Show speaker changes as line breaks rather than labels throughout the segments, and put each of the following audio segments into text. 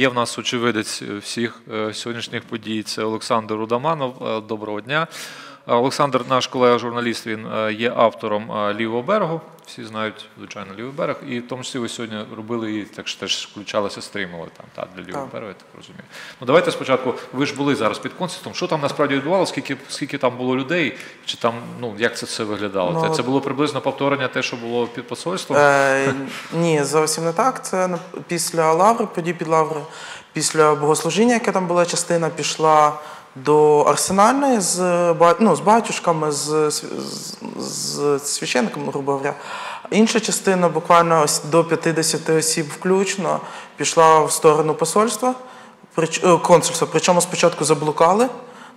є в нас очевидець всіх е, сьогоднішніх подій. Це Олександр Рудаманов. Е, Доброго дня. Олександр, наш колега-журналіст, він е, є автором е, лівого берегу. Всі знають, звичайно, лівий берег. І в тому числі ви сьогодні робили і так що теж включалися, стрімили там та для лівого
Так.
берегу, я так розумію. Ну давайте спочатку. Ви ж були зараз під концертом. Що там насправді відбувалося? Скільки скільки там було людей? Чи там ну як це все виглядало?
Ну,
Це- було приблизно повторення те, що було під посольством.
Е, ні, зовсім не так. Це після лаври, подій під лаври, після богослужіння, яке там була частина, пішла до арсенальної з, ну, з батюшками, з, з, з священником, грубо говоря. Інша частина, буквально до 50 осіб включно, пішла в сторону посольства, е, консульства. Причому спочатку заблукали.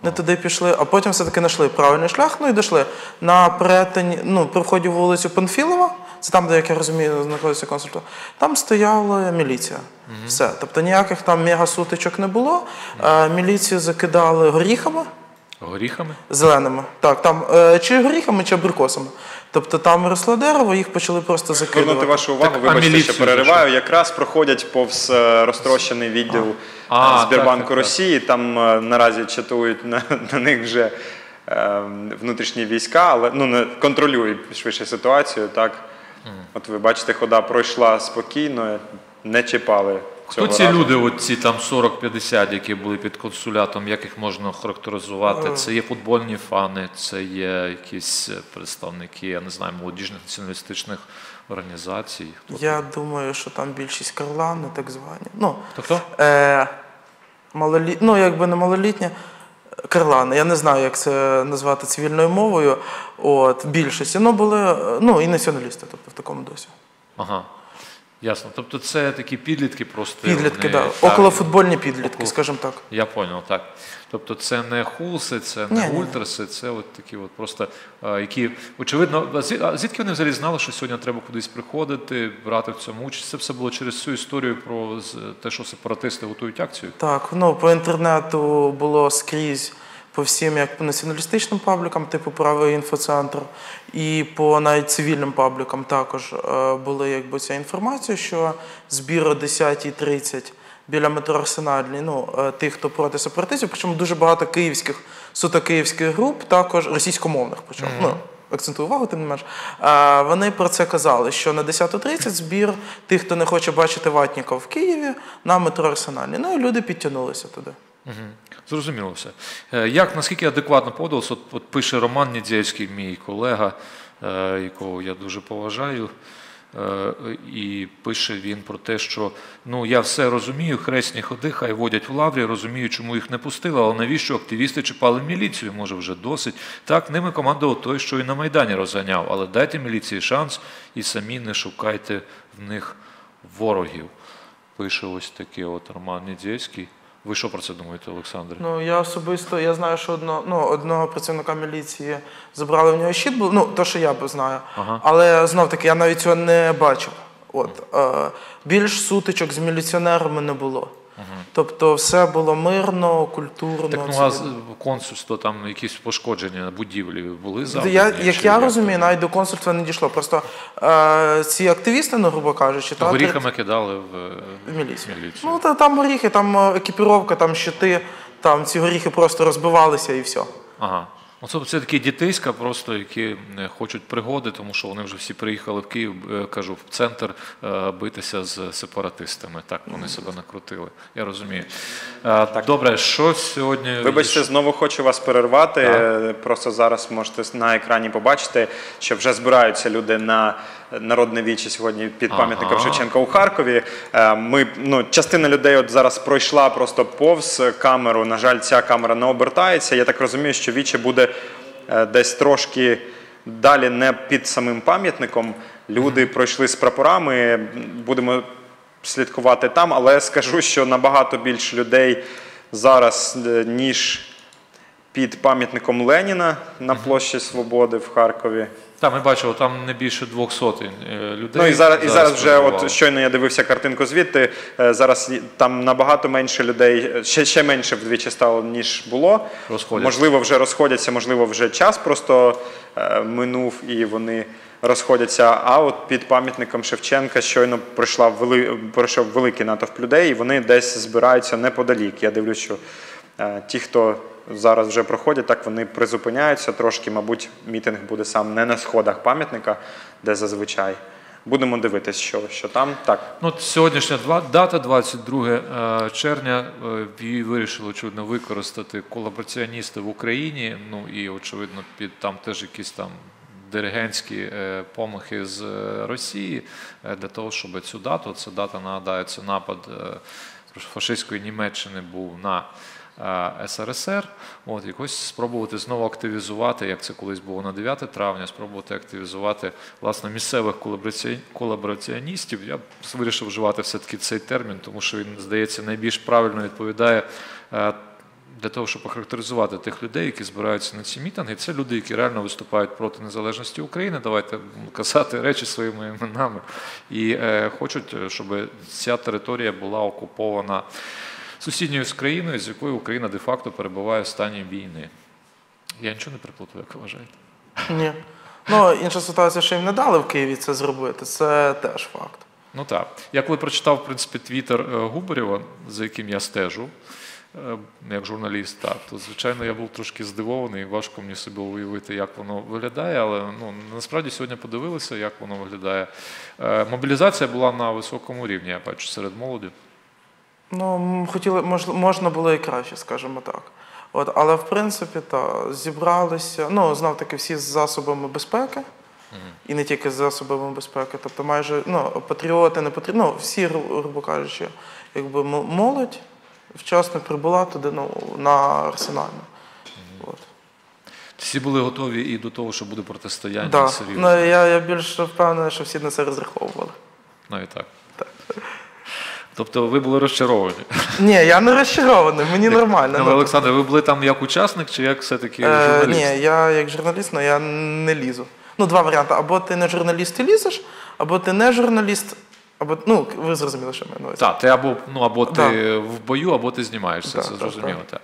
Не туди пішли, а потім все-таки знайшли правильний шлях, ну і дійшли. На перетині, ну, при вході в вулицю Панфілова, це там, де, як я розумію, знаходиться консульство, там стояла міліція. Все. Тобто ніяких там мегасутичок не було. Е, міліцію закидали горіхами
Горіхами?
зеленими. Так, там е, чи горіхами, чи абрикосами. Тобто там росло дерево, їх почали просто
Звернути
закидувати.
вашу увагу,
Так,
вибачте, що перериваю. Якраз проходять повз е, розтрощений відділ
А,
е,
так,
Сбербанку
так, так.
Росії. Там е, наразі чатують на, на них вже е, внутрішні війська, але ну не контролюють швидше ситуацію. Так, от ви бачите, хода пройшла спокійно, не чіпали.
Хто ці
разу.
люди, от ці там 40-50, які були під консулятом, як їх можна характеризувати? Це є футбольні фани, це є якісь е, представники, я не знаю, молодіжних націоналістичних організацій. Хто
Я думаю, що там більшість карлани, так звані. Ну,
Хто хто?
Е, малоліт... Ну, якби не малолітня, карлани. Я не знаю, як це назвати цивільною мовою. От, більшості. Ну, були, е, ну, і націоналісти, тобто в такому досі.
Ага. Ясно. Тобто це такі підлітки просто.
Підлітки,
вони-
так.
так,
Околофутбольні підлітки,
Около-
скажімо так.
Я поняв, так. Тобто це не хулси, це не
ні.
ультраси, це от такі от просто, які, очевидно, а звідки вони взагалі знали, що сьогодні треба кудись приходити, брати в цьому участь? Це все було через цю історію про те, що сепаратисти готують акцію?
Так, ну, по інтернету було скрізь по всім, як по націоналістичним паблікам, типу правий інфоцентр, і по навіть цивільним паблікам також е, була якби ця інформація, що збір о 10.30 біля метро Арсенальний, ну, е, тих, хто проти сепаратистів, причому дуже багато київських, суто київських груп, також російськомовних, причому. Ну, Акцентую увагу, тим не менш. Вони про це казали, що на 10.30 збір тих, хто не хоче бачити ватніків в Києві, на метро Арсенальний. Ну і люди підтягнулися туди.
Угу. Зрозуміло все. Е, Як наскільки адекватно поводилось? От, от пише Роман Нідзєвський, мій колега, е, якого я дуже поважаю. е, І пише він про те, що ну я все розумію, хресні ходи, хай водять в лаврі, розумію, чому їх не пустили, але навіщо активісти чіпали міліцію? Може, вже досить. Так, ними командував той, що і на Майдані розганяв. Але дайте міліції шанс і самі не шукайте в них ворогів. Пише ось таке от Роман Нідзєвський. Ви що про це думаєте, Олександр?
Ну я особисто я знаю, що одно, ну, одного працівника міліції забрали в нього щит, ну то, що я би знаю.
Ага.
Але знов таки я навіть цього не бачив. От е, більш сутичок з міліціонерами не було. Тобто все було мирно, культурно.
Так ну а консульство там якісь пошкодження будівлі були
Тобто я, як я
як
розумію, навіть до консульства не дійшло. Просто е, ці активісти, ну, грубо кажучи, та,
горіхами кидали в, е,
в міліцію.
міліцію.
Ну, та, там горіхи, там е, екіпіровка, там щити, там ці горіхи просто розбивалися і все.
Ага. Оце це такі дітейська, просто які е, хочуть пригоди, тому що вони вже всі приїхали в Київ, е, кажу, в центр е, битися з сепаратистами. Так вони себе накрутили. Я розумію. Так. Добре, що сьогодні
Вибачте, знову хочу вас перервати.
Так.
Просто зараз можете на екрані побачити, що вже збираються люди на народне віче сьогодні під пам'ятником Шевченка у Харкові. Е, Ми ну частина людей от зараз пройшла просто повз камеру. На жаль, ця камера не обертається. Я так розумію, що віче буде е, десь трошки далі, не під самим пам'ятником. Люди пройшли з прапорами. Будемо слідкувати там, але скажу, що набагато більше людей зараз, е, ніж під пам'ятником Леніна на площі Свободи в Харкові.
Так, ми бачили, там не більше двох сотень е, людей.
Ну і зараз, і зараз вже, от щойно я дивився картинку звідти. е, Зараз там набагато менше людей, е, ще, ще менше вдвічі стало, ніж було.
Розходяться.
Можливо, вже розходяться, можливо, вже час просто е, минув і вони розходяться. А от під пам'ятником Шевченка щойно пройшла вели, пройшов великий натовп людей, і вони десь збираються неподалік. Я дивлюсь, що е, ті, хто зараз вже проходять, так вони призупиняються трошки. Мабуть, мітинг буде сам не на сходах пам'ятника, де зазвичай. Будемо дивитись, що, що там. Так,
Ну, сьогоднішня дата, 22 е, червня, е, її вирішили, очевидно, використати колабораціоністи в Україні. Ну і, очевидно, під там теж якісь там диригентські е, помахи з Росії для того, щоб цю дату, ця дата нагадаю, це напад фашистської Німеччини був на СРСР, от якось спробувати знову активізувати, як це колись було на 9 травня, спробувати активізувати власне місцевих колабораці- колабораціоністів. Я вирішив вживати все-таки цей термін, тому що він здається найбільш правильно відповідає. е, Для того, щоб охарактеризувати тих людей, які збираються на ці мітинги, це люди, які реально виступають проти незалежності України. Давайте казати речі своїми іменами і е, хочуть, е, щоб ця територія була окупована сусідньою з країною, з якою Україна де-факто перебуває в стані війни. Я нічого не приплутав, як вважаєте?
Ні. Ну, інша ситуація, що їм не дали в Києві це зробити, це теж факт.
Ну так. Я коли прочитав, в принципі, твіттер е, Губарєва, за яким я стежу, е, як журналіст, так, то звичайно я був трошки здивований, важко мені собі уявити, як воно виглядає, але ну, насправді сьогодні подивилися, як воно виглядає. Е, Мобілізація була на високому рівні, я бачу, серед молоді.
Ну, хотіли, мож, можна було і краще, скажімо так. От, але в принципі, та, зібралися, ну, знов таки, всі з засобами безпеки, і не тільки з засобами безпеки. Тобто майже ну, патріоти, не патріоти, ну, всі, грубо кажучи, якби молодь вчасно прибула туди ну, на арсенальну. От.
Всі були готові і до того, що буде протистояння
Да.
серйозне.
Ну, я, я більш впевнений, що всі на це розраховували.
Навіть так. Тобто ви були розчаровані.
Ні, я не розчарований, мені нормально.
Ну,
ну.
Олександр, ви були там як учасник чи як все-таки
Е,
журналіст?
ні, я як журналіст, але я не лізу. Ну, два варіанти. Або ти не журналіст і лізеш, або ти не журналіст, або ну, ви зрозуміли, що я маю на увазі.
Так, ти або, ну, або ти
Да.
в бою, або ти знімаєшся,
Да,
це
так,
зрозуміло. Так.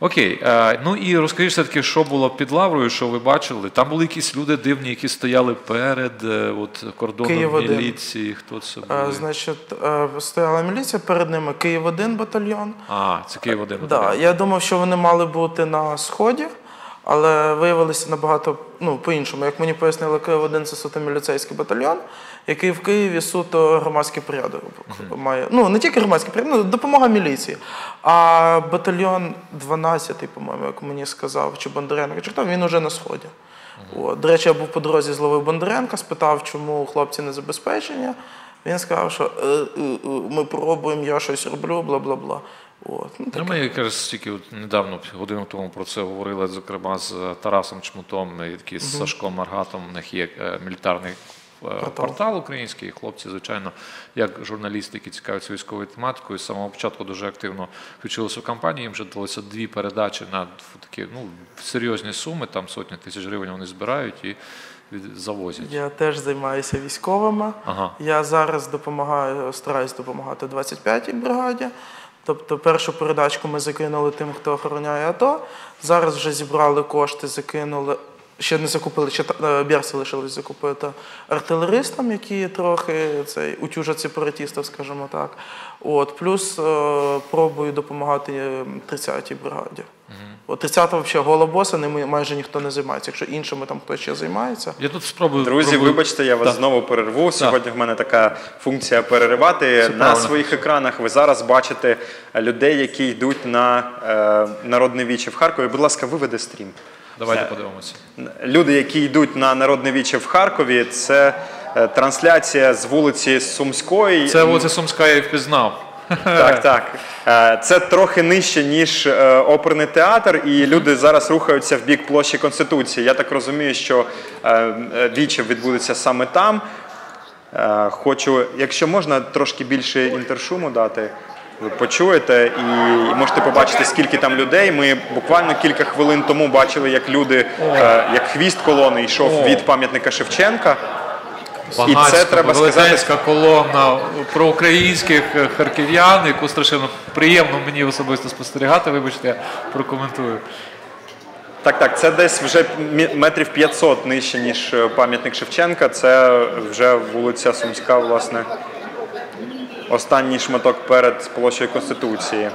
Окей. Е, ну і розкажіть все-таки, що було під лаврою, що ви бачили. Там були якісь люди дивні, які стояли перед е, от, кордоном
Київ-1.
міліції. Хто це був?
значить, е, стояла міліція, перед ними Київ 1 батальйон.
А, це Київ один.
Да, я думав, що вони мали бути на сході, але виявилися набагато ну, по-іншому. Як мені пояснили, Київ 1 це суто міліцейський батальйон, який в Києві суто громадський порядок має. Ну, не тільки громадський порядок, ну, допомога міліції. А батальйон 12-й, по-моєму, як мені сказав, чи Бондаренко, чи хто, він уже на сході. От. До речі, я був по дорозі зловив Бондаренка, спитав, чому хлопці не забезпечення. Він сказав, що е, е, е, ми пробуємо, я щось роблю, бла бла бла. От. Ну,
Ну, ми якраз тільки от недавно, годину тому про це говорили, зокрема, з Тарасом Чмутом і такі з Сашком Маргатом. У них є е, мілітарний е, портал. український. Хлопці, звичайно, як журналісти, які цікавляться військовою тематикою, з самого початку дуже активно включилися в кампанію. Їм вже далося дві передачі на такі ну, серйозні суми, там сотні тисяч гривень вони збирають і завозять.
Я теж займаюся військовими.
Ага.
Я зараз допомагаю, стараюсь допомагати 25-й бригаді. Тобто першу передачку ми закинули тим, хто охороняє АТО. Зараз вже зібрали кошти, закинули. Ще не закупили, ще е, Берси лишилось закупити артилеристам, які трохи цей, утюжать сепаратістів, скажімо так. От, плюс е, пробую допомагати е, 30-й бригаді. От 30-та взагалі гола боса, ними майже ніхто не займається. Якщо іншими там хтось ще займається.
Я тут спробую.
Друзі,
пробую-
вибачте, я вас
Так.
знову перерву. Сьогодні в мене така функція переривати.
Це
на
правильно.
своїх екранах ви зараз бачите людей, які йдуть на е, народне віче в Харкові. Будь ласка, виведи стрім.
Давайте подивимося.
Люди, які йдуть на народне віче в Харкові, це е, трансляція з вулиці Сумської.
Це оце Сумська я впізнав.
Так, так. Е, Це трохи нижче, ніж е, оперний театр, і люди зараз рухаються в бік площі Конституції. Я так розумію, що віче відбудеться саме там. Хочу, якщо можна, трошки більше інтершуму дати. Ви почуєте і можете побачити, скільки там людей. Ми буквально кілька хвилин тому бачили, як люди, е, як хвіст колони йшов від пам'ятника Шевченка. І це треба сказати.
колона проукраїнських е, харків'ян, яку страшенно приємно мені особисто спостерігати. Вибачте, я прокоментую.
Так, так, це десь вже метрів 500 нижче, ніж е, пам'ятник Шевченка. Це вже вулиця Сумська, власне, останній шматок перед площею Конституції.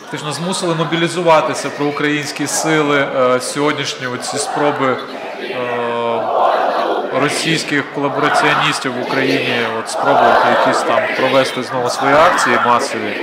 Фактично змусили мобілізуватися проукраїнські сили е, сьогоднішні ці спроби е, російських колабораціоністів в Україні от спробувати якісь там провести знову свої акції масові.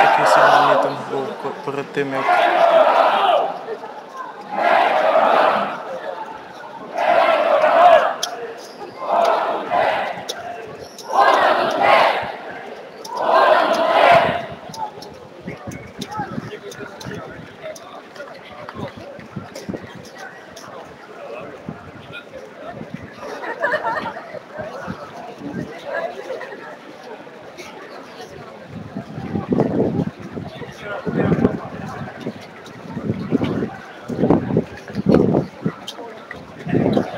Такий самий мітинг був перед тим, як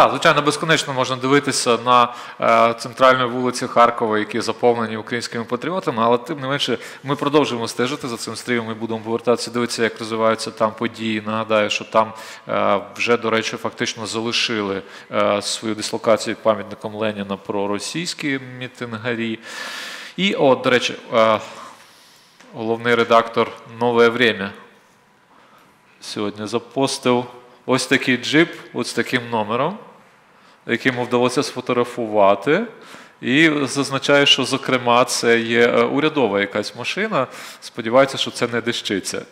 Так, звичайно, безконечно можна дивитися на е, центральної вулиці Харкова, які заповнені українськими патріотами, але тим не менше ми продовжуємо стежити за цим стрімом і будемо повертатися, дивитися, як розвиваються там події. Нагадаю, що там е, вже, до речі, фактично залишили е, свою дислокацію пам'ятником Леніна про російські мітингарі. І, от, до речі, головний редактор Нове Время сьогодні запостив ось такий джип, ось таким номером, який йому вдалося сфотографувати. І зазначає, що, зокрема, це є е, урядова якась машина. Сподівається, що це не дещиця.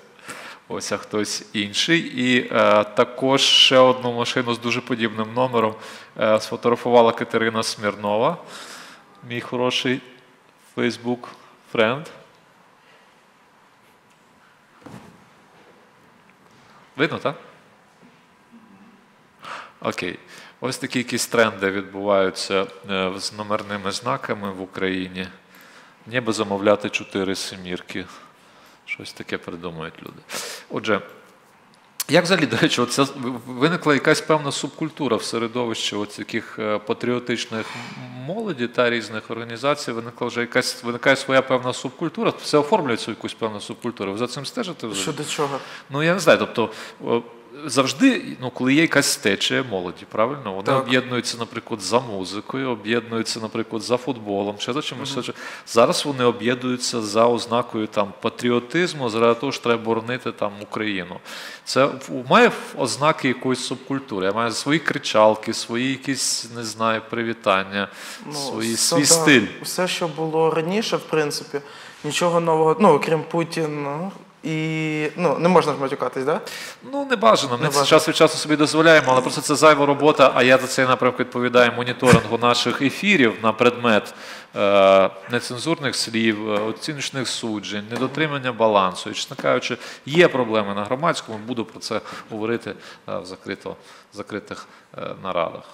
Ось а хтось інший. І е, також ще одну машину з дуже подібним номером е, сфотографувала Катерина Смірнова, мій хороший Facebook френд. Видно, так? Окей. Ось такі якісь тренди відбуваються е, з номерними знаками в Україні. Ніби замовляти чотири семірки. Щось таке придумують люди. Отже, як взагалі, до речі, оця, виникла якась певна субкультура в середовищі таких е, патріотичних молоді та різних організацій, виникла вже якась виникає своя певна субкультура. Все оформлюється в якусь певну субкультуру. Ви за цим стежите? взагалі?
Щодо чого?
Ну я не знаю. Тобто завжди, ну коли є якась течія молоді, правильно, вони
Так.
об'єднуються, наприклад, за музикою, об'єднуються, наприклад, за футболом, чи за чимось. mm Зараз вони об'єднуються за ознакою там патріотизму, заради того, що треба боронити там Україну. Це має ознаки якоїсь субкультури. Я Має свої кричалки, свої якісь, не знаю, привітання, свої,
все,
свій стиль.
Все, що було раніше, в принципі, нічого нового, ну, окрім Путіна. І ну, не можна ж матюкатись, да?
Ну, не бажано. Ми
Не бажано.
час від часу собі дозволяємо, але просто це зайва робота. А я за цей напрямок відповідаю моніторингу наших ефірів на предмет е, нецензурних слів, е, оціночних суджень, недотримання балансу. І, чесно кажучи, є проблеми на громадському. Буду про це говорити е, в закрито, закритих е, нарадах.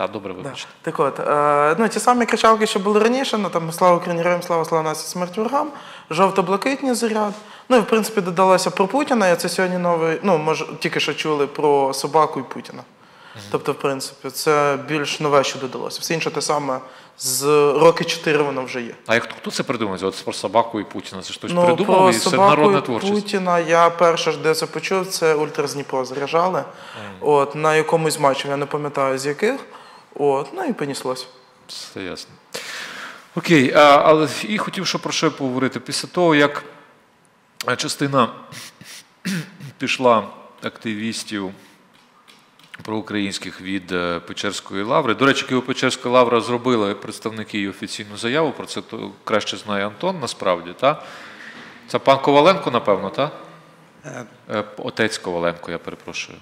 Так, добре,
Да.
вибачте.
Так от, е, ну, ті самі кричалки, що були раніше, ну там слава Україні, героям, слава, слава нації, смерть ворогам, жовто-блакитні заряд. Ну і в принципі додалося про Путіна. Я це сьогодні новий, ну може тільки що чули про собаку і Путіна. Тобто, в принципі, це більш нове, що додалося. Все інше те саме з роки 4 воно вже є.
А як хто це придумав? От про собаку і Путіна? Це ж хтось
Ну,
придумав
про
і це народна
і
творчість.
Путіна я перше ж де це почув, це Ультра з Дніпро заряджали. От, на якомусь з матчів, я не пам'ятаю з яких. От, ну і поніслось.
Все ясно. Окей, а, але і хотів ще про що поговорити. Після того, як е, частина пішла активістів проукраїнських від е, Печерської лаври. До речі, Києво-Печерська лавра зробила представники її офіційну заяву. Про це то краще знає Антон насправді, так? Це пан Коваленко, напевно, так? Е, Отець Коваленко, я перепрошую.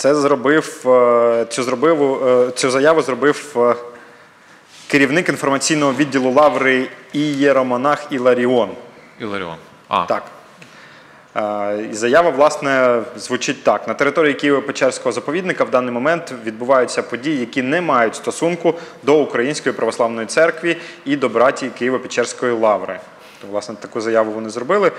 Це зробив е, цю зробив е, цю заяву зробив е, керівник інформаційного відділу лаври Ієромонах Іларіон.
Іларіон. А,
Так. Заява, власне, звучить так: на території Києво-Печерського заповідника в даний момент відбуваються події, які не мають стосунку до Української православної церкви і до братії Києво-Печерської лаври. То, власне, таку заяву вони зробили.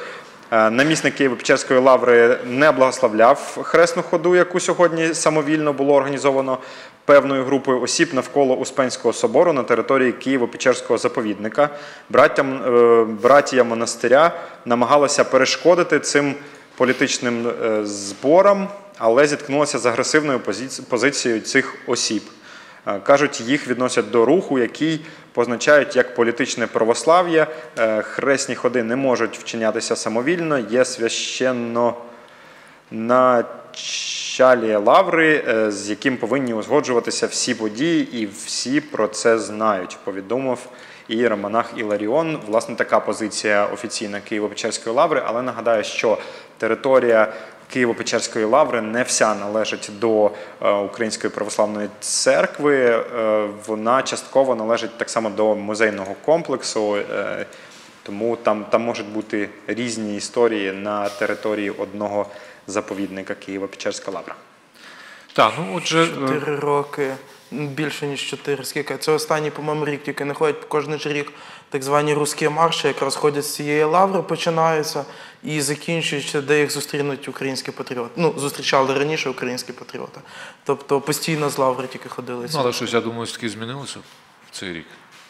Е, Намісник Києво-Печерської лаври не благословляв хресну ходу, яку сьогодні самовільно було організовано певною групою осіб навколо Успенського собору на території Києво-Печерського заповідника. Браттям, е, братія монастиря намагалася перешкодити цим політичним е, зборам, але зіткнулася з агресивною позиці- позицією цих осіб. Е, Кажуть, їх відносять до руху, який позначають як політичне православ'я. Е, Хресні ходи не можуть вчинятися самовільно, є священно началіє лаври, е, з яким повинні узгоджуватися всі події, і всі про це знають. Повідомив і Романах Іларіон. Власне, така позиція офіційна Києво-Печерської лаври, але нагадаю, що територія. Києво-Печерської лаври не вся належить до е, Української православної церкви. Е, вона частково належить так само до музейного комплексу. Е, тому там, там можуть бути різні історії на території одного заповідника Києво-Печерська лавра.
Так, ну отже, е,
Чотири роки, більше ніж чотири. Скільки? Це останній, по-моєму, рік тільки не ходять кожен ж рік так звані русські марші, якраз ходять з цієї лаври, починаються і закінчуються, де їх зустрінуть українські патріоти. Ну, зустрічали раніше українські патріоти. Тобто постійно з лаври тільки ходили.
ну, але щось, я думаю, таки змінилося в цей рік.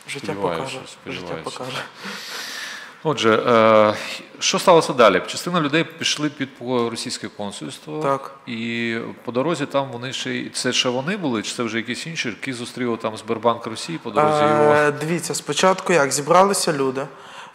Життя покаже. Життя покаже.
Отже, е, що сталося далі? Частина людей пішли під російське консульство.
Так.
І по дорозі там вони ще це ще вони були, чи це вже якісь інші, які зустріли там Сбербанк Росії по дорозі його.
Е, дивіться, спочатку як зібралися люди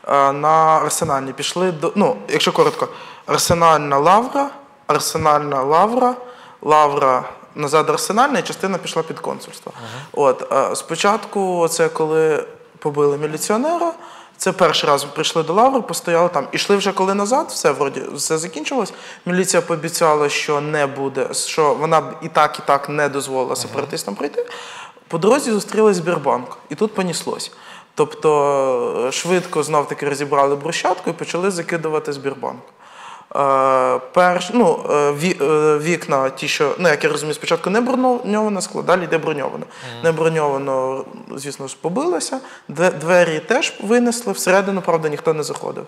е, на арсенальні. Пішли до. Ну, якщо коротко, арсенальна лавра, арсенальна лавра, лавра назад арсенальна, і частина пішла під консульство. От е, спочатку, це коли побили міліціонера. Це перший раз прийшли до лаври, постояли там. Ішли вже коли назад, все вроді все закінчилось. Міліція пообіцяла, що не буде, що вона б і так, і так не дозволила сепаратистам прийти. По дорозі зустріли Сбербанк, і тут поніслось. Тобто е, швидко знов таки розібрали брусчатку і почали закидувати Сбербанк. Е, перш, ну, е, ві, е, вікна, ті, що, ну, як я розумію, спочатку не броньоване скло, далі йде броньоване. Не броньовано, звісно ж, побилося. Двері теж винесли, всередину, правда, ніхто не заходив.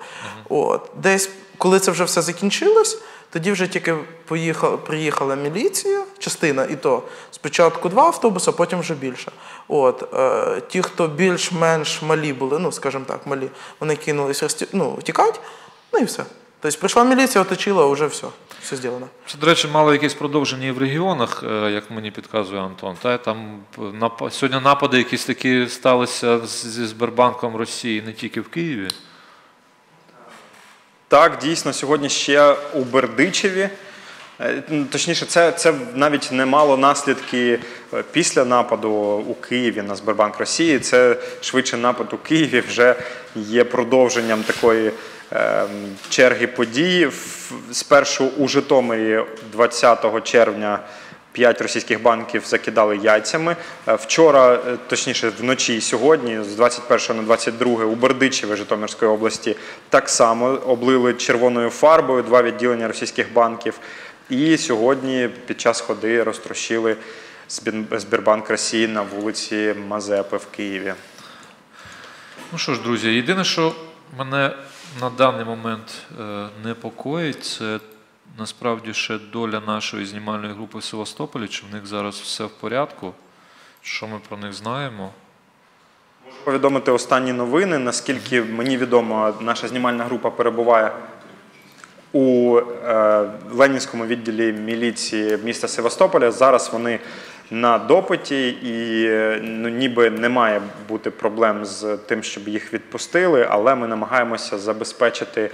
От. Десь, коли це вже все закінчилось, тоді вже тільки поїхала, приїхала міліція, частина, і то спочатку два автобуси, а потім вже більше. От, е, ті, хто більш-менш малі були, ну, скажімо так, малі, вони кинулись розті... ну, втікати, ну і все. Тобто прийшла міліція, оточила, вже все, все зроблено.
Це, до речі, мало якесь продовження і в регіонах, е, як мені підказує Антон. Та там е, нап- сьогодні напади якісь такі сталися зі Сбербанком Росії не тільки в Києві.
Так, дійсно, сьогодні ще у Бердичеві. Е, Точніше, це, це навіть не мало наслідки після нападу у Києві на Сбербанк Росії. Це швидше напад у Києві вже є продовженням такої черги подій. В- Спершу у Житомирі 20 червня П'ять російських банків закидали яйцями. Е, Вчора, е, точніше, вночі і сьогодні, з 21 на 22 у Бердичеві Житомирської області, так само облили червоною фарбою два відділення російських банків. І сьогодні під час ходи розтрощили Сбербанк Росії на вулиці Мазепи в Києві.
Ну що ж, друзі, єдине, що мене на даний момент е, непокоїть, це насправді ще доля нашої знімальної групи в Севастополі, чи в них зараз все в порядку, що ми про них знаємо.
Можу Повідомити останні новини. Наскільки мені відомо, наша знімальна група перебуває у е, Ленінському відділі міліції міста Севастополя. Зараз вони на допиті, і ну, ніби не має бути проблем з тим, щоб їх відпустили, але ми намагаємося забезпечити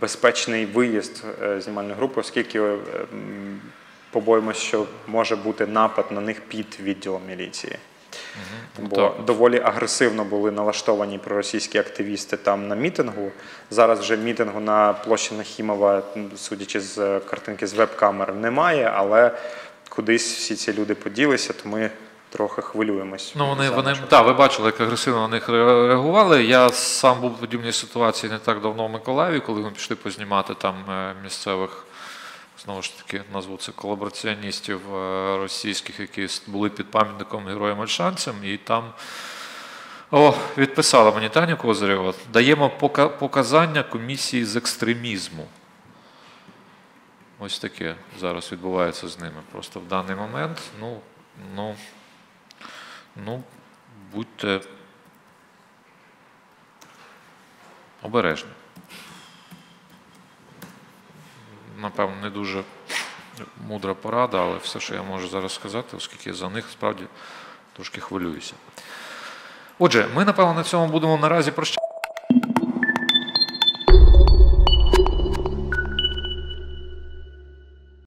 безпечний виїзд е, знімальної групи, оскільки е, побоїмося, що може бути напад на них під відділом міліції. Бо
Так.
доволі агресивно були налаштовані проросійські активісти там на мітингу. Зараз вже мітингу на площі Нахімова, судячи з е, картинки з веб-камер, немає, але кудись всі ці люди поділися, то ми трохи хвилюємось.
Ну, вони, вони так, ви бачили, як агресивно на них реагували. Я сам був в подібній ситуації не так давно в Миколаєві, коли ми пішли познімати там е, місцевих, знову ж таки, назву це колабораціоністів е, російських, які були під пам'ятником героям Ольшанцям, і там. О, відписала мені Таня Козирєва. Даємо пока- показання комісії з екстремізму. Ось таке зараз відбувається з ними. Просто в даний момент, ну, ну, ну, будьте обережні. Напевно, не дуже мудра порада, але все, що я можу зараз сказати, оскільки я за них справді трошки хвилююся. Отже, ми, напевно, на цьому будемо наразі прощатися.